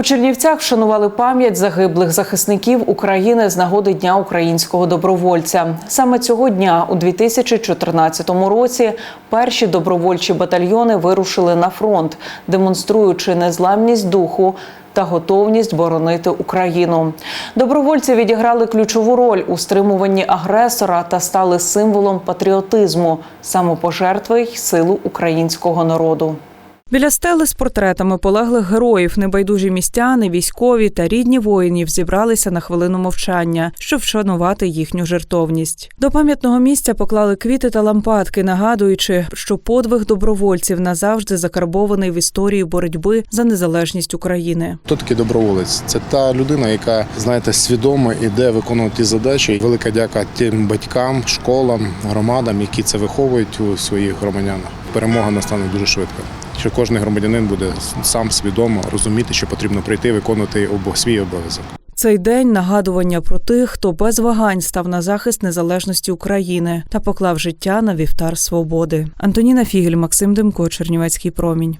У Чернівцях вшанували пам'ять загиблих захисників України з нагоди Дня українського добровольця. Саме цього дня, у 2014 році, перші добровольчі батальйони вирушили на фронт, демонструючи незламність духу та готовність боронити Україну. Добровольці відіграли ключову роль у стримуванні агресора та стали символом патріотизму, самопожертви й силу українського народу. Біля стели з портретами полеглих героїв, небайдужі містяни, військові та рідні воїнів зібралися на хвилину мовчання, щоб вшанувати їхню жертовність. До пам'ятного місця поклали квіти та лампадки, нагадуючи, що подвиг добровольців назавжди закарбований в історії боротьби за незалежність України. Хто такий доброволець? Це та людина, яка знаєте, свідомо іде виконувати задачі. Велика дяка тим батькам, школам, громадам, які це виховують у своїх громадянах. Перемога настане дуже швидко. Що кожен громадянин буде сам свідомо розуміти, що потрібно прийти виконувати обо- свій обов'язок. Цей день нагадування про тих, хто без вагань став на захист незалежності України та поклав життя на вівтар свободи. Антоніна Фігель, Максим Демко, Чернівецький промінь.